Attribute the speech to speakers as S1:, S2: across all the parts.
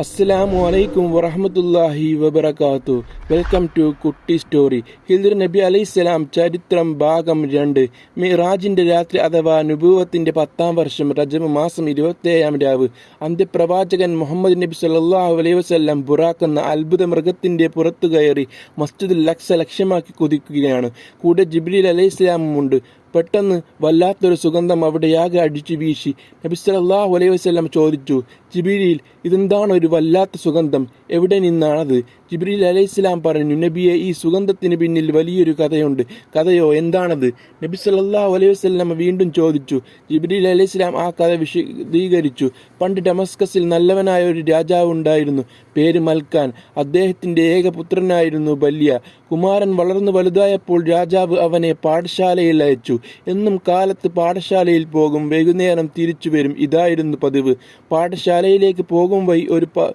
S1: അസ്സലാമു അലൈക്കും വറഹമത്തല്ലാഹി വബർക്കാത്തു welcome to Kutty story Khidr നബി അലൈഹിസ്സലാം ചരിത്രം ഭാഗം രണ്ട്. മിറാജിന്റെ രാത്രി അഥവാ നുബൂവത്തിന്റെ പത്താം വർഷം റജബ് മാസം ഇരുപത്തേഴാം രാവ്. അന്ത്യപ്രവാചകൻ മുഹമ്മദ് നബി സല്ലാഹു അലൈഹി വസല്ലം ബുറാക്കുന്ന അത്ഭുത മൃഗത്തിന്റെ പുറത്തു കയറി മസ്ജിദുൽ ലക്സ ലക്ഷ്യമാക്കി കുതിക്കുകയാണ്. കൂടെ ജിബ്രീൽ അലൈഹിസ്സലാമും ഉണ്ട് പെട്ടെന്ന് വല്ലാത്തൊരു സുഗന്ധം അവിടെയാകെ അടിച്ചു വീശി. നബി സല്ലല്ലാഹു അലൈഹി വസല്ലം ചോദിച്ചു ജിബിരിയിൽ ഇതെന്താണ് ഒരു വല്ലാത്ത സുഗന്ധം? എവിടെ നിന്നാണത്? ജിബ്രീൽ അലൈഹിസ്സലാം പറഞ്ഞു നബിയെ ഈ സുഗന്ധത്തിന് പിന്നിൽ വലിയൊരു കഥയുണ്ട്. കഥയോ? എന്താണത്? നബി സല്ലല്ലാഹു അലൈഹി വസല്ലം വീണ്ടും ചോദിച്ചു ജിബ്രീൽ അലൈഹിസ്സലാം ആ കഥ വിശദീകരിച്ചു. പണ്ട് ഡമസ്കസിൽ നല്ലവനായ ഒരു രാജാവ് ഉണ്ടായിരുന്നു. പേര് മൽക്കാൻ. അദ്ദേഹത്തിന്റെ ഏക പുത്രനായിരുന്നു ബല്യ. കുമാരൻ വളർന്നു വലുതായപ്പോൾ രാജാവ് അവനെ പാഠശാലയിൽ അയച്ചു. എന്നും കാലത്ത് പാഠശാലയിൽ പോകും. വൈകുന്നേരം തിരിച്ചു വരും. ഇതായിരുന്നു പതിവ്. പാഠശാലയിലേക്ക് പോകും വൈ ഒരു പ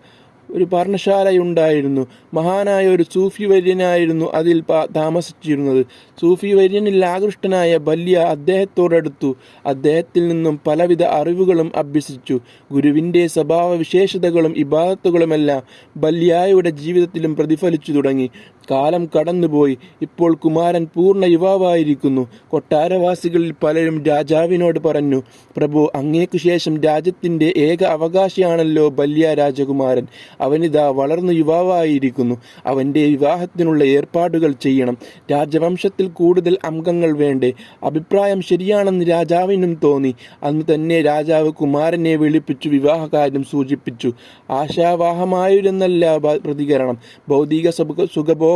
S1: ഒരു പർണശാലയുണ്ടായിരുന്നു മഹാനായ ഒരു സൂഫി വര്യനായിരുന്നു അതിൽ താമസിച്ചിരുന്നത്. സൂഫി വര്യനിൽ ആകൃഷ്ടനായ ബല്യ അദ്ദേഹത്തോടടുത്തു. അദ്ദേഹത്തിൽ നിന്നും പലവിധ അറിവുകളും അഭ്യസിച്ചു. ഗുരുവിന്റെ സ്വഭാവ വിശേഷതകളും ഇബാദത്തുകളുമെല്ലാം ബല്യായുടെ ജീവിതത്തിലും പ്രതിഫലിച്ചു തുടങ്ങി. കാലം കടന്നുപോയി. ഇപ്പോൾ കുമാരൻ പൂർണ യുവാവായിരിക്കുന്നു. കൊട്ടാരവാസികളിൽ പലരും രാജാവിനോട് പറഞ്ഞു പ്രഭു അങ്ങേക്കു ശേഷം രാജ്യത്തിന്റെ ഏക അവകാശിയാണല്ലോ ബല്യ രാജകുമാരൻ. അവനിതാ വളർന്നു യുവാവായിരിക്കുന്നു. അവന്റെ വിവാഹത്തിനുള്ള ഏർപ്പാടുകൾ ചെയ്യണം. രാജവംശത്തിൽ കൂടുതൽ അംഗങ്ങൾ വേണ്ടേ? അഭിപ്രായം ശരിയാണെന്ന് രാജാവിനും തോന്നി. അന്ന് തന്നെ രാജാവ് കുമാരനെ വിളിപ്പിച്ചു വിവാഹകാര്യം സൂചിപ്പിച്ചു. ആശാവാഹമായിരുന്നല്ല പ്രതികരണം. ഭൗതിക സുഖ-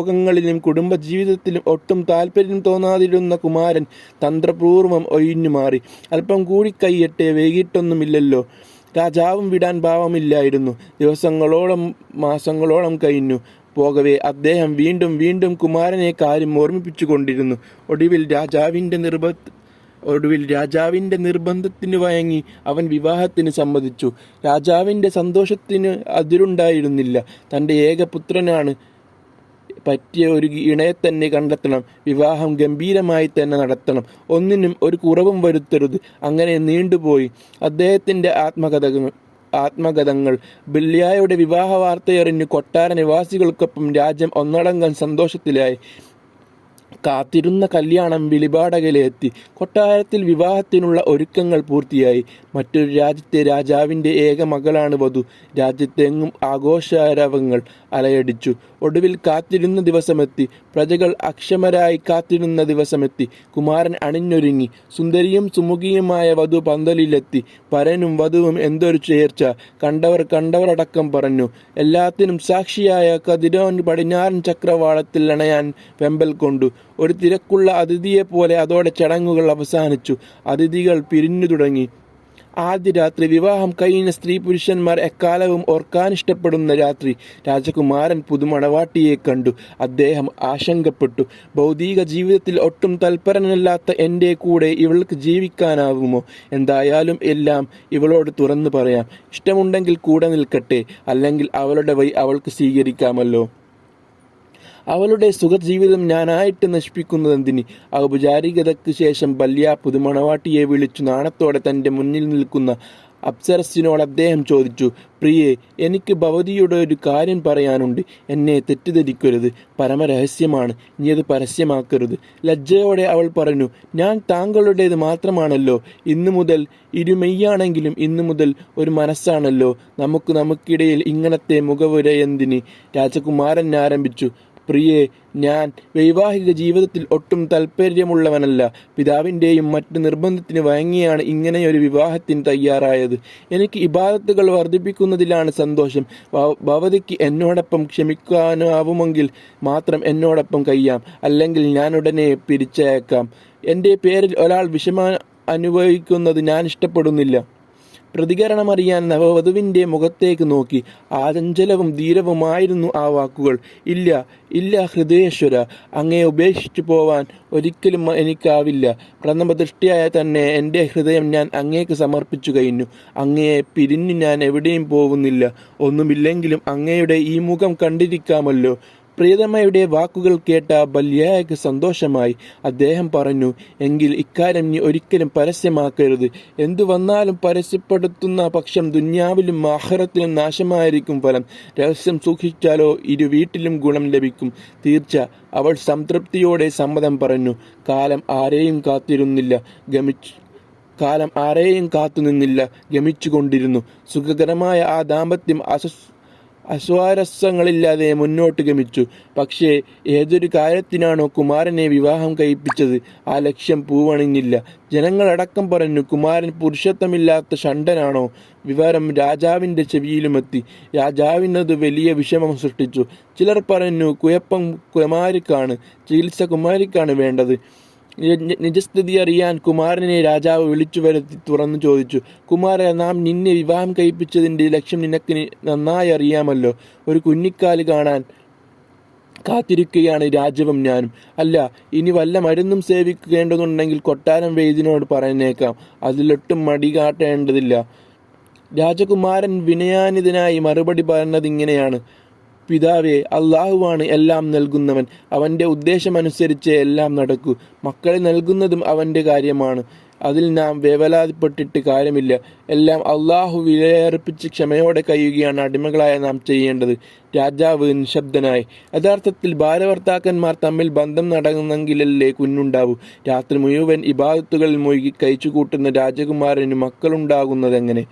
S1: സുഖഭോഗങ്ങളിലും കുടുംബജീവിതത്തിലും ഒട്ടും താല്പര്യം തോന്നാതിരുന്ന കുമാരൻ തന്ത്രപൂർവം ഒഴിഞ്ഞു മാറി. അല്പം കൂടി കൈയട്ടെ വൈകിട്ടൊന്നുമില്ലല്ലോ. രാജാവും വിടാൻ ഭാവമില്ലായിരുന്നു ദിവസങ്ങളോളം മാസങ്ങളോളം കഴിഞ്ഞു. പോകവേ അദ്ദേഹം വീണ്ടും വീണ്ടും കുമാരനെ കാര്യം ഓർമ്മിപ്പിച്ചു കൊണ്ടിരുന്നു ഒടുവിൽ രാജാവിന്റെ നിർബ ഒടുവിൽ രാജാവിന്റെ നിർബന്ധത്തിന് വഴങ്ങി അവൻ വിവാഹത്തിന് സമ്മതിച്ചു. രാജാവിന്റെ സന്തോഷത്തിന് അതിരുണ്ടായിരുന്നില്ല. തന്റെ ഏകപുത്രനാണ് പറ്റിയ ഒരു ഇണയെ തന്നെ കണ്ടെത്തണം വിവാഹം ഗംഭീരമായി തന്നെ നടത്തണം. ഒന്നിനും ഒരു കുറവും വരുത്തരുത്. അങ്ങനെ നീണ്ടുപോയി. അദ്ദേഹത്തിന്റെ ആത്മകഥകൾ ആത്മകഥങ്ങൾ. ബില്യായുടെ വിവാഹ വാർത്തയറിഞ്ഞ് കൊട്ടാര നിവാസികൾക്കൊപ്പം രാജ്യം ഒന്നടങ്കം സന്തോഷത്തിലായി. കാത്തിരുന്ന കല്യാണം വിളിപാടകലെത്തി കൊട്ടാരത്തിൽ വിവാഹത്തിനുള്ള ഒരുക്കങ്ങൾ പൂർത്തിയായി. മറ്റൊരു രാജ്യത്തെ രാജാവിന്റെ ഏക മകളാണ് വധു. രാജ്യത്തെങ്ങും ആഘോഷാരവങ്ങൾ. അലയടിച്ചു. ഒടുവിൽ കാത്തിരുന്ന ദിവസമെത്തി. പ്രജകൾ അക്ഷമരായി കാത്തിരുന്ന ദിവസമെത്തി. കുമാരൻ അണിഞ്ഞൊരുങ്ങി. സുന്ദരിയും സുമുഖിയുമായ വധു പന്തലിലെത്തി. പരനും വധുവും എന്തൊരു ചേർച്ച. കണ്ടവർ കണ്ടവരടക്കം പറഞ്ഞു. എല്ലാത്തിനും സാക്ഷിയായ കതിരോൻ പടിഞ്ഞാറൻ ചക്രവാളത്തിൽ അണയാൻ വെമ്പൽ കൊണ്ടു. ഒരു തിരക്കുള്ള അതിഥിയെപ്പോലെ അതോടെ ചടങ്ങുകൾ അവസാനിച്ചു. അതിഥികൾ പിരിഞ്ഞു തുടങ്ങി. ആദ്യ രാത്രി വിവാഹം കഴിഞ്ഞ സ്ത്രീ പുരുഷന്മാർ എക്കാലവും ഓർക്കാൻ ഇഷ്ടപ്പെടുന്ന രാത്രി. രാജകുമാരൻ പുതുമണവാട്ടിയെ കണ്ടു. അദ്ദേഹം ആശങ്കപ്പെട്ടു. ഭൗതിക ജീവിതത്തിൽ ഒട്ടും തൽപരനല്ലാത്ത എന്റെ കൂടെ ഇവൾക്ക് ജീവിക്കാനാവുമോ? എന്തായാലും എല്ലാം ഇവളോട് തുറന്നു പറയാം. ഇഷ്ടമുണ്ടെങ്കിൽ കൂടെ നിൽക്കട്ടെ. അല്ലെങ്കിൽ അവളുടെ വഴി അവൾക്ക് സ്വീകരിക്കാമല്ലോ. അവളുടെ സുഖജീവിതം ഞാനായിട്ട് നശിപ്പിക്കുന്നതെന്തിന് ഔപചാരികതയ്ക്ക് ശേഷം ബല്യ പുതുമണവാട്ടിയെ വിളിച്ചു നാണത്തോടെ തന്റെ മുന്നിൽ നിൽക്കുന്ന അപ്സരസിനോട് അദ്ദേഹം ചോദിച്ചു പ്രിയെ എനിക്ക് ഭവതിയുടെ ഒരു കാര്യം പറയാനുണ്ട്. എന്നെ തെറ്റിദ്ധരിക്കരുത്. പരമരഹസ്യമാണ്. നീ അത് പരസ്യമാക്കരുത്. ലജ്ജയോടെ അവൾ പറഞ്ഞു ഞാൻ താങ്കളുടേത് മാത്രമാണല്ലോ. ഇന്നു മുതൽ ഇരുമെയ്യാണെങ്കിലും ഇന്നു മുതൽ ഒരു മനസ്സാണല്ലോ. നമുക്ക് നമുക്കിടയിൽ ഇങ്ങനത്തെ മുഖവുര എന്തിന്? രാജകുമാരൻ ആരംഭിച്ചു പ്രിയേ ഞാൻ വൈവാഹിക ജീവിതത്തിൽ ഒട്ടും താല്പര്യമുള്ളവനല്ല പിതാവിന്റെയും മറ്റ് നിർബന്ധത്തിന് വഴങ്ങിയാണ് ഇങ്ങനെയൊരു വിവാഹത്തിന് തയ്യാറായത്. എനിക്ക് ഇബാദത്തുകൾ വർദ്ധിപ്പിക്കുന്നതിലാണ് സന്തോഷം. ഭവതിക്ക് എന്നോടൊപ്പം ക്ഷമിക്കാനാവുമെങ്കിൽ മാത്രം എന്നോടൊപ്പം കഴിയാം. അല്ലെങ്കിൽ ഞാൻ ഉടനെ പിരിച്ചയക്കാം. എന്റെ പേരിൽ ഒരാൾ വിഷമ അനുഭവിക്കുന്നത് ഞാൻ ഇഷ്ടപ്പെടുന്നില്ല. പ്രതികരണമറിയാൻ നവവധുവിന്റെ മുഖത്തേക്ക് നോക്കി. ആചഞ്ചലവും ധീരവുമായിരുന്നു ആ വാക്കുകൾ. ഇല്ല ഇല്ല ഹൃദയേശ്വര അങ്ങേ ഉപേക്ഷിച്ചു പോവാൻ ഒരിക്കലും എനിക്കാവില്ല. പ്രഥമദൃഷ്ടിയായ തന്നെ എന്റെ ഹൃദയം ഞാൻ അങ്ങേക്ക് സമർപ്പിച്ചു കഴിഞ്ഞു. അങ്ങയെ പിരിഞ്ഞു ഞാൻ എവിടെയും പോകുന്നില്ല. ഒന്നുമില്ലെങ്കിലും അങ്ങയുടെ ഈ മുഖം കണ്ടിരിക്കാമല്ലോ. പ്രിയതമ്മയുടെ വാക്കുകൾ കേട്ട ബല്യായക്ക് സന്തോഷമായി. അദ്ദേഹം പറഞ്ഞു എങ്കിൽ ഇക്കാര്യം നീ ഒരിക്കലും പരസ്യമാക്കരുത്. എന്തു വന്നാലും പരസ്യപ്പെടുത്തുന്ന പക്ഷം ദുന്യാവിലും ആഹാരത്തിലും നാശമായിരിക്കും ഫലം. രഹസ്യം സൂക്ഷിച്ചാലോ ഇരു വീട്ടിലും ഗുണം ലഭിക്കും. തീർച്ച. അവൾ സംതൃപ്തിയോടെ സമ്മതം പറഞ്ഞു കാലം ആരെയും കാത്തിരുന്നില്ല. ഗമിച്ചു കാലം ആരെയും കാത്തുനിന്നില്ല. ഗമിച്ചുകൊണ്ടിരുന്നു. സുഖകരമായ ആ ദാമ്പത്യം അസ്വസ് അസ്വാരസ്യങ്ങളില്ലാതെ മുന്നോട്ട് ഗമിച്ചു. പക്ഷേ ഏതൊരു കാര്യത്തിനാണോ കുമാരനെ വിവാഹം കഴിപ്പിച്ചത് ആ ലക്ഷ്യം പൂവണിഞ്ഞില്ല. ജനങ്ങളടക്കം പറഞ്ഞു കുമാരൻ പുരുഷത്വമില്ലാത്ത ഷണ്ടനാണോ വിവരം രാജാവിന്റെ ചെവിയിലുമെത്തി. രാജാവിനത് വലിയ വിഷമം സൃഷ്ടിച്ചു. ചിലർ പറഞ്ഞു കുയപ്പം കുമാരിക്കാണ് ചികിത്സ കുമാരിക്കാണ് വേണ്ടത്. നിജസ്ഥിതി അറിയാൻ കുമാരനെ രാജാവ് വിളിച്ചു വരുത്തി തുറന്നു ചോദിച്ചു കുമാര നാം നിന്നെ വിവാഹം കഴിപ്പിച്ചതിന്റെ ലക്ഷ്യം നിനക്ക് നന്നായി അറിയാമല്ലോ. ഒരു കുഞ്ഞിക്കാൽ കാണാൻ കാത്തിരിക്കുകയാണ് രാജവും ഞാനും. അല്ല ഇനി വല്ല മരുന്നും സേവിക്കേണ്ടതുണ്ടെങ്കിൽ കൊട്ടാരം വൈദ്യനോട് പറഞ്ഞേക്കാം അതിലൊട്ടും മടി കാട്ടേണ്ടതില്ല. രാജകുമാരൻ വിനയാനിതനായി മറുപടി പറഞ്ഞത് ഇങ്ങനെയാണ് പിതാവേ അള്ളാഹുവാണ് എല്ലാം നൽകുന്നവൻ. അവന്റെ ഉദ്ദേശമനുസരിച്ച് എല്ലാം നടക്കൂ. മക്കളെ നൽകുന്നതും അവന്റെ കാര്യമാണ്. അതിൽ നാം വേവലാതിപ്പെട്ടിട്ട് കാര്യമില്ല. എല്ലാം അള്ളാഹു വിലയർപ്പിച്ച് ക്ഷമയോടെ കഴിയുകയാണ് അടിമകളായ നാം ചെയ്യേണ്ടത്. രാജാവ് നിശബ്ദനായി. യഥാർത്ഥത്തിൽ ഭാരവർത്താക്കന്മാർ തമ്മിൽ ബന്ധം നടന്നെങ്കിലല്ലേ കുഞ്ഞുണ്ടാവൂ? രാത്രി മുഴുവൻ ഇബാദത്തുകളിൽ മുഴുകി കഴിച്ചുകൂട്ടുന്ന രാജകുമാരന് മക്കളുണ്ടാകുന്നതെങ്ങനെ?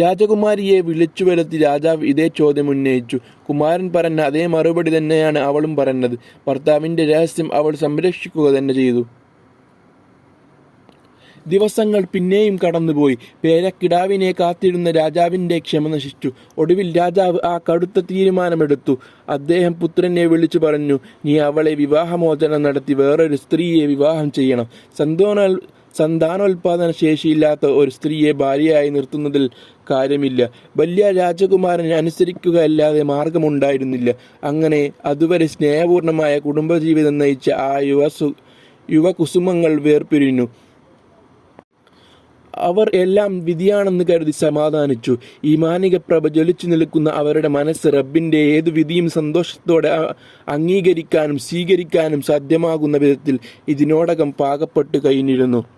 S1: രാജകുമാരിയെ വിളിച്ചു വരുത്തി രാജാവ് ഇതേ ചോദ്യം ഉന്നയിച്ചു. കുമാരൻ പറഞ്ഞ അതേ മറുപടി തന്നെയാണ് അവളും പറഞ്ഞത്. ഭർത്താവിന്റെ രഹസ്യം അവൾ സംരക്ഷിക്കുക തന്നെ ചെയ്തു. ദിവസങ്ങൾ പിന്നെയും കടന്നുപോയി. പേരക്കിടാവിനെ കാത്തിരുന്ന രാജാവിന്റെ ക്ഷമ നശിച്ചു. ഒടുവിൽ രാജാവ് ആ കടുത്ത തീരുമാനമെടുത്തു. അദ്ദേഹം പുത്രനെ വിളിച്ചു പറഞ്ഞു നീ അവളെ വിവാഹമോചനം നടത്തി വേറൊരു സ്ത്രീയെ വിവാഹം ചെയ്യണം. സന്തോന സന്താനോൽപാദന ശേഷിയില്ലാത്ത ഒരു സ്ത്രീയെ ഭാര്യയായി നിർത്തുന്നതിൽ കാര്യമില്ല. വലിയ രാജകുമാരനെ അനുസരിക്കുക അല്ലാതെ മാർഗമുണ്ടായിരുന്നില്ല. അങ്ങനെ അതുവരെ സ്നേഹപൂർണമായ കുടുംബജീവിതം നയിച്ച ആ യുവ യുവകുസുമങ്ങൾ വേർപിരിഞ്ഞു. അവർ എല്ലാം വിധിയാണെന്ന് കരുതി സമാധാനിച്ചു. ഈ പ്രഭ ജ്വലിച്ചു നിൽക്കുന്ന അവരുടെ മനസ്സ് റബ്ബിന്റെ ഏതു വിധിയും സന്തോഷത്തോടെ അംഗീകരിക്കാനും സ്വീകരിക്കാനും സാധ്യമാകുന്ന വിധത്തിൽ ഇതിനോടകം പാകപ്പെട്ടു കഴിഞ്ഞിരുന്നു.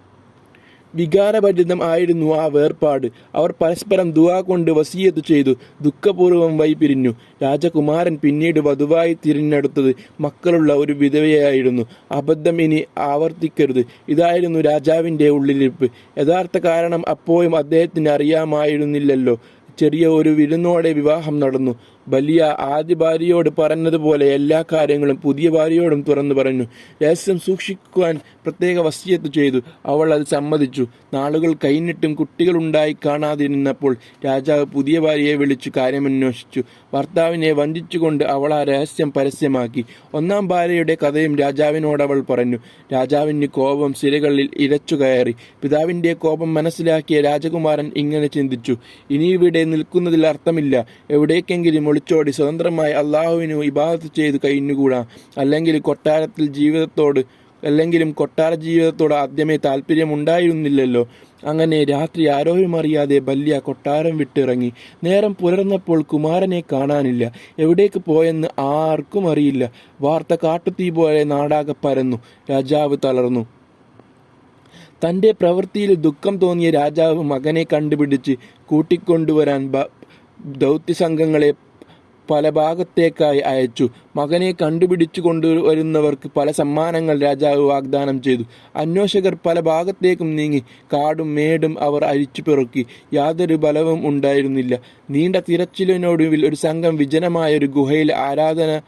S1: വികാരഭരിതം ആയിരുന്നു ആ വേർപാട്. അവർ പരസ്പരം ദുവാ കൊണ്ട് വസീയത്ത് ചെയ്തു ദുഃഖപൂർവം വൈപിരിഞ്ഞു രാജകുമാരൻ പിന്നീട് വധുവായി തിരഞ്ഞെടുത്തത് മക്കളുള്ള ഒരു വിധവയായിരുന്നു. അബദ്ധം ഇനി ആവർത്തിക്കരുത്. ഇതായിരുന്നു രാജാവിന്റെ ഉള്ളിലിരിപ്പ്. യഥാർത്ഥ കാരണം അപ്പോഴും അദ്ദേഹത്തിന് അറിയാമായിരുന്നില്ലല്ലോ. ചെറിയ ഒരു വിരുന്നോടെ വിവാഹം നടന്നു. വലിയ ആദ്യ ഭാര്യയോട് പറഞ്ഞതുപോലെ എല്ലാ കാര്യങ്ങളും പുതിയ ഭാര്യയോടും തുറന്നു പറഞ്ഞു. രഹസ്യം സൂക്ഷിക്കുവാൻ പ്രത്യേക വസ്തിയത്ത് ചെയ്തു. അവൾ അത് സമ്മതിച്ചു. നാളുകൾ കഴിഞ്ഞിട്ടും കുട്ടികളുണ്ടായി കാണാതിരുന്നപ്പോൾ രാജാവ് പുതിയ ഭാര്യയെ വിളിച്ചു കാര്യമന്വേഷിച്ചു. ഭർത്താവിനെ വഞ്ചിച്ചുകൊണ്ട് അവൾ ആ രഹസ്യം പരസ്യമാക്കി. ഒന്നാം ഭാര്യയുടെ കഥയും രാജാവിനോട് അവൾ പറഞ്ഞു. രാജാവിന് കോപം സിരകളിൽ ഇരച്ചു കയറി. പിതാവിന്റെ കോപം മനസ്സിലാക്കിയ രാജകുമാരൻ ഇങ്ങനെ ചിന്തിച്ചു. ഇനി ഇവിടെ നിൽക്കുന്നതിൽ അർത്ഥമില്ല. എവിടേക്കെങ്കിലും ഒളിച്ചോടി സ്വതന്ത്രമായി അള്ളാഹുവിനു ഇബാദത്ത് ചെയ്ത് കഴിഞ്ഞുകൂടാ? അല്ലെങ്കിൽ കൊട്ടാരത്തിൽ ജീവിതത്തോട് അല്ലെങ്കിലും കൊട്ടാര ജീവിതത്തോട് ആദ്യമേ താല്പര്യമുണ്ടായിരുന്നില്ലല്ലോ. അങ്ങനെ രാത്രി ആരോഗ്യമറിയാതെ ബല്യ കൊട്ടാരം വിട്ടിറങ്ങി. നേരം പുലർന്നപ്പോൾ കുമാരനെ കാണാനില്ല. എവിടേക്ക് പോയെന്ന് ആർക്കും അറിയില്ല. വാർത്ത കാട്ടുതീ പോലെ നാടാകെ പരന്നു. രാജാവ് തളർന്നു. തന്റെ പ്രവൃത്തിയിൽ ദുഃഖം തോന്നിയ രാജാവ് മകനെ കണ്ടുപിടിച്ച് കൂട്ടിക്കൊണ്ടുവരാൻ ദൗത്യസംഘങ്ങളെ പല ഭാഗത്തേക്കായി അയച്ചു. മകനെ കണ്ടുപിടിച്ചു കൊണ്ടുവരുന്നവർക്ക് പല സമ്മാനങ്ങൾ രാജാവ് വാഗ്ദാനം ചെയ്തു. അന്വേഷകർ പല ഭാഗത്തേക്കും നീങ്ങി. കാടും മേടും അവർ അരിച്ചു പിറുക്കി. യാതൊരു ബലവും ഉണ്ടായിരുന്നില്ല. നീണ്ട തിരച്ചിലിനൊടുവിൽ ഒരു സംഘം വിജനമായ ഒരു ഗുഹയിൽ ആരാധന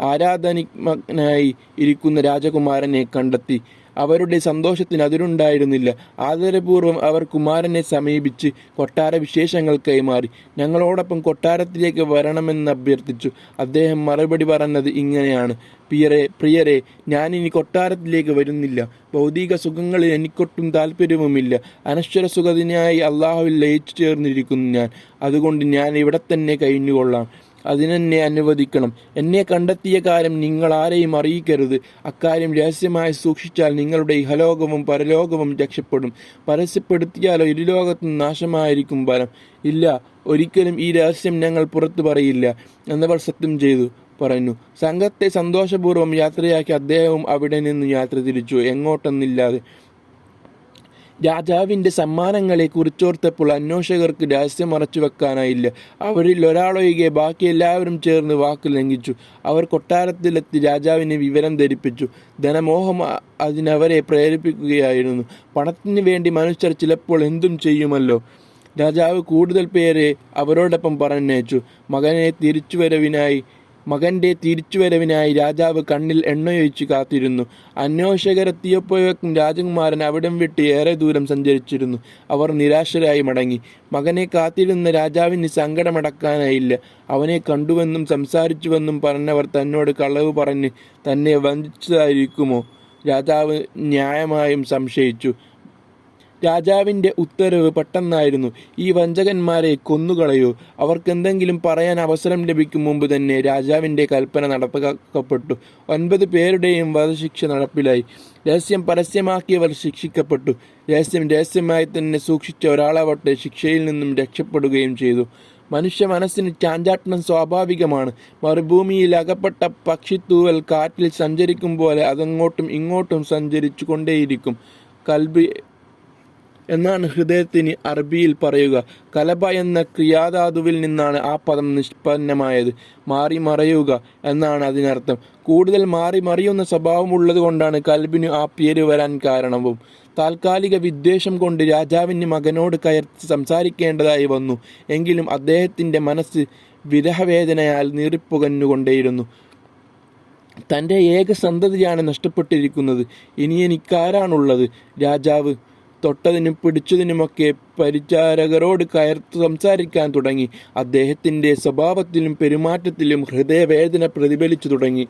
S1: ആരാധനികനായി ഇരിക്കുന്ന രാജകുമാരനെ കണ്ടെത്തി. അവരുടെ സന്തോഷത്തിന് അതിരുണ്ടായിരുന്നില്ല. ആദരപൂർവം അവർ കുമാരനെ സമീപിച്ച് കൊട്ടാര വിശേഷങ്ങൾ കൈമാറി. ഞങ്ങളോടൊപ്പം കൊട്ടാരത്തിലേക്ക് വരണമെന്ന് അഭ്യർത്ഥിച്ചു. അദ്ദേഹം മറുപടി പറഞ്ഞത് ഇങ്ങനെയാണ്. പ്രിയരെ പ്രിയരെ ഞാനിനി കൊട്ടാരത്തിലേക്ക് വരുന്നില്ല. ഭൗതിക സുഖങ്ങളിൽ എനിക്കൊട്ടും താല്പര്യവുമില്ല അനശ്വര സുഖത്തിനായി അള്ളാഹുവിൽ ലയിച്ചു ചേർന്നിരിക്കുന്നു ഞാൻ. അതുകൊണ്ട് ഞാൻ ഇവിടെ തന്നെ കഴിഞ്ഞുകൊള്ളാം. അതിനെന്നെ അനുവദിക്കണം. എന്നെ കണ്ടെത്തിയ കാര്യം നിങ്ങൾ ആരെയും അറിയിക്കരുത്. അക്കാര്യം രഹസ്യമായി സൂക്ഷിച്ചാൽ നിങ്ങളുടെ ഇഹലോകവും പരലോകവും രക്ഷപ്പെടും. പരസ്യപ്പെടുത്തിയാലോ ഇരുലോകത്തും നാശമായിരിക്കും ഫലം. ഇല്ല ഒരിക്കലും ഈ രഹസ്യം ഞങ്ങൾ പുറത്തു പറയില്ല എന്നവർ സത്യം ചെയ്തു പറഞ്ഞു. സംഘത്തെ സന്തോഷപൂർവം യാത്രയാക്കി അദ്ദേഹവും അവിടെ നിന്ന് യാത്ര തിരിച്ചു. എങ്ങോട്ടെന്നില്ലാതെ രാജാവിന്റെ സമ്മാനങ്ങളെ കുറിച്ചോർത്തപ്പോൾ അന്വേഷകർക്ക് രഹസ്യം മറച്ചു വെക്കാനായില്ല. അവരിൽ ഒരാളൊഴികെ ബാക്കി എല്ലാവരും ചേർന്ന് വാക്ക് ലംഘിച്ചു. അവർ കൊട്ടാരത്തിലെത്തി രാജാവിനെ വിവരം ധരിപ്പിച്ചു. ധനമോഹം അതിനവരെ പ്രേരിപ്പിക്കുകയായിരുന്നു. പണത്തിന് വേണ്ടി മനുഷ്യർ ചിലപ്പോൾ എന്തും ചെയ്യുമല്ലോ. രാജാവ് കൂടുതൽ പേരെ അവരോടൊപ്പം പറഞ്ഞയച്ചു. മകനെ തിരിച്ചുവരവിനായി മകന്റെ തിരിച്ചുവരവിനായി രാജാവ് കണ്ണിൽ എണ്ണയൊഴിച്ച് കാത്തിരുന്നു. അന്വേഷകരെത്തിയപ്പോഴേക്കും രാജകുമാരൻ അവിടെ വിട്ട് ഏറെ ദൂരം സഞ്ചരിച്ചിരുന്നു. അവർ നിരാശരായി മടങ്ങി. മകനെ കാത്തിരുന്ന രാജാവിന് സങ്കടമടക്കാനായില്ല. അവനെ കണ്ടുവെന്നും സംസാരിച്ചുവെന്നും പറഞ്ഞവർ തന്നോട് കളവ് പറഞ്ഞ് തന്നെ വഞ്ചിച്ചതായിരിക്കുമോ? രാജാവ് ന്യായമായും സംശയിച്ചു. രാജാവിന്റെ ഉത്തരവ് പെട്ടെന്നായിരുന്നു. ഈ വഞ്ചകന്മാരെ കൊന്നുകളയോ. അവർക്കെന്തെങ്കിലും പറയാൻ അവസരം ലഭിക്കും മുമ്പ് തന്നെ രാജാവിന്റെ കൽപ്പന നടപ്പാക്കപ്പെട്ടു ഒൻപത് പേരുടെയും വധശിക്ഷ നടപ്പിലായി. രഹസ്യം പരസ്യമാക്കിയവർ ശിക്ഷിക്കപ്പെട്ടു. രഹസ്യം രഹസ്യമായി തന്നെ സൂക്ഷിച്ച ഒരാളാവട്ടെ ശിക്ഷയിൽ നിന്നും രക്ഷപ്പെടുകയും ചെയ്തു. മനുഷ്യ മനസ്സിന് ചാഞ്ചാട്ടം സ്വാഭാവികമാണ്. മറുഭൂമിയിൽ അകപ്പെട്ട പക്ഷിത്തൂവൽ കാറ്റിൽ സഞ്ചരിക്കും പോലെ അതങ്ങോട്ടും ഇങ്ങോട്ടും സഞ്ചരിച്ചു കൊണ്ടേയിരിക്കും കൽബി എന്നാണ് ഹൃദയത്തിന് അറബിയിൽ പറയുക. കലബ എന്ന ക്രിയാധാതുവിൽ നിന്നാണ് ആ പദം നിഷ്പന്നമായത്. മാറി മറയുക എന്നാണ് അതിനർത്ഥം. കൂടുതൽ മാറി മറിയുന്ന സ്വഭാവമുള്ളത് കൊണ്ടാണ് കൽബിന് ആ പേര് വരാൻ കാരണവും. താൽക്കാലിക വിദ്വേഷം കൊണ്ട് രാജാവിന് മകനോട് കയർത്ത് സംസാരിക്കേണ്ടതായി വന്നു. എങ്കിലും അദ്ദേഹത്തിന്റെ മനസ്സ് വിരഹവേദനയാൽ നീറിപ്പുകഞ്ഞുകൊണ്ടേയിരുന്നു തന്റെ ഏക സന്തതിയാണ് നഷ്ടപ്പെട്ടിരിക്കുന്നത്. ഇനി എനിക്കാരാണുള്ളത്? രാജാവ് തൊട്ടതിനും പിടിച്ചതിനുമൊക്കെ പരിചാരകരോട് കയർത്ത് സംസാരിക്കാൻ തുടങ്ങി. അദ്ദേഹത്തിന്റെ സ്വഭാവത്തിലും പെരുമാറ്റത്തിലും ഹൃദയവേദന പ്രതിഫലിച്ചു തുടങ്ങി.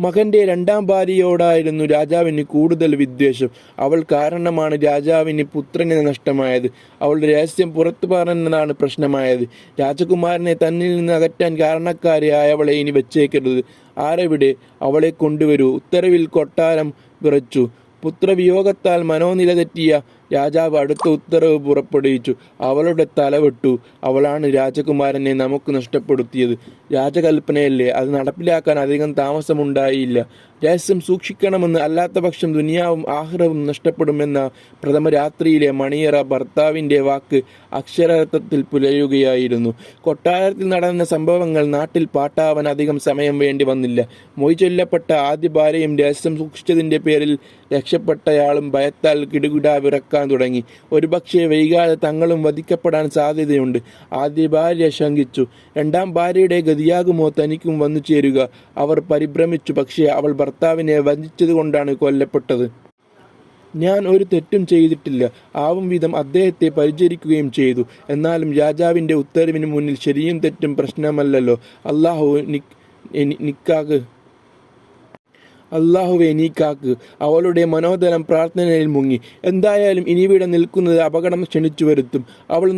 S1: മകന്റെ രണ്ടാം ഭാര്യയോടായിരുന്നു രാജാവിന് കൂടുതൽ വിദ്വേഷം. അവൾ കാരണമാണ് രാജാവിന് പുത്രനെ നഷ്ടമായത്. അവളുടെ രഹസ്യം പുറത്തു പറഞ്ഞതാണ് പ്രശ്നമായത്. രാജകുമാരനെ തന്നിൽ നിന്ന് അകറ്റാൻ കാരണക്കാരിയായവളെ ഇനി വെച്ചേക്കരുത്. ആരെവിടെ? അവളെ കൊണ്ടുവരൂ. ഉത്തരവിൽ കൊട്ടാരം വിറച്ചു. പുത്രവിയോഗത്താൽ മനോനില തെറ്റിയ രാജാവ് അടുത്ത ഉത്തരവ് പുറപ്പെടുവിച്ചു. അവളുടെ തലവെട്ടു അവളാണ് രാജകുമാരനെ നമുക്ക് നഷ്ടപ്പെടുത്തിയത്. രാജകൽപ്പനയല്ലേ അത് നടപ്പിലാക്കാൻ അധികം താമസമുണ്ടായില്ല. രഹസ്യം സൂക്ഷിക്കണമെന്ന് അല്ലാത്ത പക്ഷം ദുനിയാവും ആഹ്റവും നഷ്ടപ്പെടുമെന്ന പ്രഥമ രാത്രിയിലെ മണിയറ ഭർത്താവിന്റെ വാക്ക് അക്ഷരാർത്ഥത്തിൽ പുലരുകയായിരുന്നു കൊട്ടാരത്തിൽ നടന്ന സംഭവങ്ങൾ നാട്ടിൽ പാട്ടാവാൻ അധികം സമയം വേണ്ടി വന്നില്ല. മൊയ് ചൊല്ലപ്പെട്ട ആദ്യ ഭാര്യയും രഹസ്യം സൂക്ഷിച്ചതിന്റെ പേരിൽ രക്ഷപ്പെട്ടയാളും ഭയത്താൽ കിടുകിടാ വിറക്കാൻ തുടങ്ങി. ഒരുപക്ഷെ വൈകാതെ തങ്ങളും വധിക്കപ്പെടാൻ സാധ്യതയുണ്ട്. ആദ്യ ഭാര്യ ശങ്കിച്ചു. രണ്ടാം ഭാര്യയുടെ ഗതിയാകുമോ തനിക്കും വന്നു ചേരുക. അവർ പരിഭ്രമിച്ചു. പക്ഷേ അവൾ ഭർത്താവിനെ വഞ്ചിച്ചതുകൊണ്ടാണ് കൊല്ലപ്പെട്ടത്. ഞാൻ ഒരു തെറ്റും ചെയ്തിട്ടില്ല. ആവും വിധം അദ്ദേഹത്തെ പരിചരിക്കുകയും ചെയ്തു. എന്നാലും രാജാവിന്റെ ഉത്തരവിന് മുന്നിൽ ശരിയും തെറ്റും പ്രശ്നമല്ലല്ലോ. അള്ളാഹു നിക് എനി- നിക്കാക്ക് അള്ളാഹുവെ നീക്കാക്ക് അവളുടെ മനോധനം പ്രാർത്ഥനയിൽ മുങ്ങി. എന്തായാലും ഇനി ഇവിടെ നിൽക്കുന്നത് അപകടം ക്ഷണിച്ചു വരുത്തും. അവൾ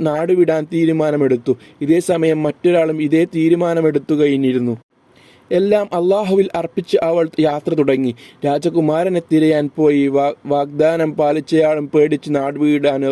S1: നാടുവിടാൻ തീരുമാനമെടുത്തു. ഇതേ സമയം മറ്റൊരാളും ഇതേ തീരുമാനമെടുത്തു കഴിഞ്ഞിരുന്നു. എല്ലാം അള്ളാഹുവിൽ അർപ്പിച്ച് അവൾ യാത്ര തുടങ്ങി. രാജകുമാരനെ തിരയാൻ പോയി. വാഗ്ദാനം പാലിച്ചയാളും പേടിച്ച് നാടുവിടാൻ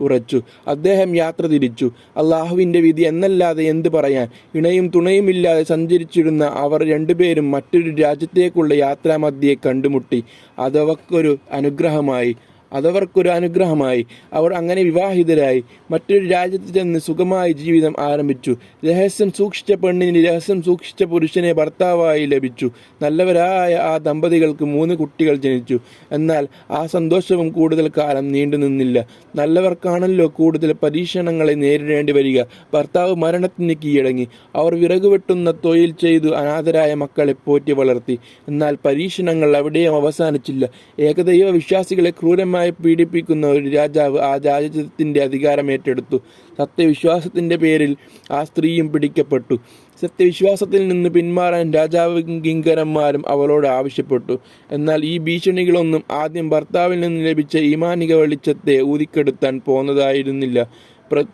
S1: ഉറച്ചു. അദ്ദേഹം യാത്ര തിരിച്ചു. അള്ളാഹുവിന്റെ വിധി എന്നല്ലാതെ എന്ത് പറയാൻ? ഇണയും തുണയുമില്ലാതെ സഞ്ചരിച്ചിരുന്ന അവർ രണ്ടുപേരും മറ്റൊരു രാജ്യത്തേക്കുള്ള യാത്രാമധ്യയെ കണ്ടുമുട്ടി. അതവക്കൊരു അനുഗ്രഹമായി. അതവർക്കൊരു അനുഗ്രഹമായി. അവർ അങ്ങനെ വിവാഹിതരായി. മറ്റൊരു രാജ്യത്ത് ചെന്ന് സുഖമായി ജീവിതം ആരംഭിച്ചു. രഹസ്യം സൂക്ഷിച്ച പെണ്ണിന് രഹസ്യം സൂക്ഷിച്ച പുരുഷനെ ഭർത്താവായി ലഭിച്ചു. നല്ലവരായ ആ ദമ്പതികൾക്ക് മൂന്ന് കുട്ടികൾ ജനിച്ചു. എന്നാൽ ആ സന്തോഷവും കൂടുതൽ കാലം നീണ്ടു നിന്നില്ല. നല്ലവർക്കാണല്ലോ കൂടുതൽ പരീക്ഷണങ്ങളെ നേരിടേണ്ടി വരിക. ഭർത്താവ് മരണത്തിന് കീഴടങ്ങി. അവർ വിറക് വെട്ടുന്ന തൊഴിൽ ചെയ്തു അനാഥരായ മക്കളെ പോറ്റി വളർത്തി. എന്നാൽ പരീക്ഷണങ്ങൾ അവിടെയും അവസാനിച്ചില്ല. ഏകദൈവ വിശ്വാസികളെ ക്രൂരമായി പീഡിപ്പിക്കുന്ന ഒരു രാജാവ് ആ രാജ്യത്തിന്റെ അധികാരം ഏറ്റെടുത്തു. സത്യവിശ്വാസത്തിന്റെ പേരിൽ ആ സ്ത്രീയും പിടിക്കപ്പെട്ടു. സത്യവിശ്വാസത്തിൽ നിന്ന് പിന്മാറാൻ രാജാവ് കിങ്കരന്മാരും അവളോട് ആവശ്യപ്പെട്ടു. എന്നാൽ ഈ ഭീഷണികളൊന്നും ആദ്യം ഭർത്താവിൽ നിന്ന് ലഭിച്ച ഈമാനിക വെളിച്ചത്തെ ഊതിക്കെടുത്താൻ പോന്നതായിരുന്നില്ല. പ്ര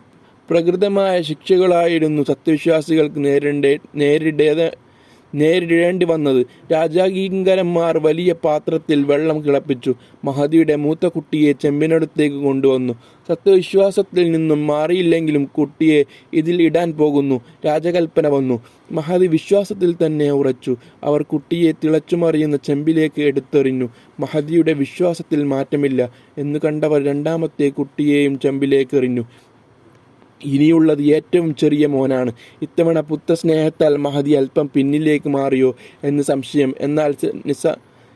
S1: പ്രകൃതമായ ശിക്ഷകളായിരുന്നു സത്യവിശ്വാസികൾക്ക് നേരിടേ നേരിടേത നേരിടേണ്ടി വന്നത്. രാജാകിങ്കരന്മാർ വലിയ പാത്രത്തിൽ വെള്ളം കിളപ്പിച്ചു. മഹതിയുടെ മൂത്ത കുട്ടിയെ ചെമ്പിനടുത്തേക്ക് കൊണ്ടുവന്നു. സത്യവിശ്വാസത്തിൽ നിന്നും മാറിയില്ലെങ്കിലും കുട്ടിയെ ഇതിൽ ഇടാൻ പോകുന്നു. രാജകൽപ്പന വന്നു. മഹതി വിശ്വാസത്തിൽ തന്നെ ഉറച്ചു. അവർ കുട്ടിയെ തിളച്ചുമറിയുന്ന ചെമ്പിലേക്ക് എടുത്തെറിഞ്ഞു. മഹതിയുടെ വിശ്വാസത്തിൽ മാറ്റമില്ല എന്ന് കണ്ടവർ രണ്ടാമത്തെ കുട്ടിയെയും ചെമ്പിലേക്ക് എറിഞ്ഞു ഇനിയുള്ളത് ഏറ്റവും ചെറിയ മോനാണ്. ഇത്തവണ പുത്രസ്നേഹത്താൽ മഹതി അല്പം പിന്നിലേക്ക് മാറിയോ എന്ന് സംശയം. എന്നാൽ നിസ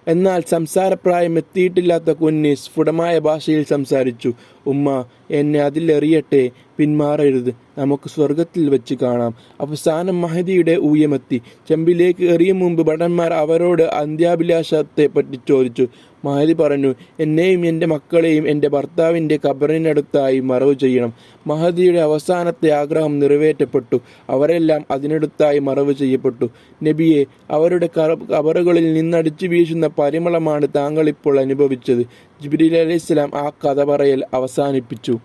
S1: എന്നാൽ സംസാരപ്രായം എത്തിയിട്ടില്ലാത്ത കുഞ്ഞ് സ്ഫുടമായ ഭാഷയിൽ സംസാരിച്ചു. ഉമ്മ എന്നെ അതിലെറിയട്ടെ. പിന്മാറരുത്. നമുക്ക് സ്വർഗത്തിൽ വെച്ച് കാണാം. അവസാനം മഹദിയുടെ ഊയമെത്തി. ചെമ്പിലേക്ക് എറിയും മുമ്പ് ഭടന്മാർ അവരോട് അന്ത്യാഭിലാഷത്തെ പറ്റി ചോദിച്ചു. മഹദി പറഞ്ഞു എന്നെയും എന്റെ മക്കളെയും എന്റെ ഭർത്താവിന്റെ ഖബറിനടുത്തായി മറവ് ചെയ്യണം. മഹദിയുടെ അവസാനത്തെ ആഗ്രഹം നിറവേറ്റപ്പെട്ടു. അവരെല്ലാം അതിനടുത്തായി മറവ് ചെയ്യപ്പെട്ടു. നബിയെ അവരുടെ കബറുകളിൽ നിന്നടിച്ചു വീശുന്ന പരിമളമാണ് താങ്കൾ ഇപ്പോൾ അനുഭവിച്ചത്. ജിബ്രീൽ അലൈഹിസ്സലാം ആ കഥ പറയൽ അവസാനിപ്പിച്ചു.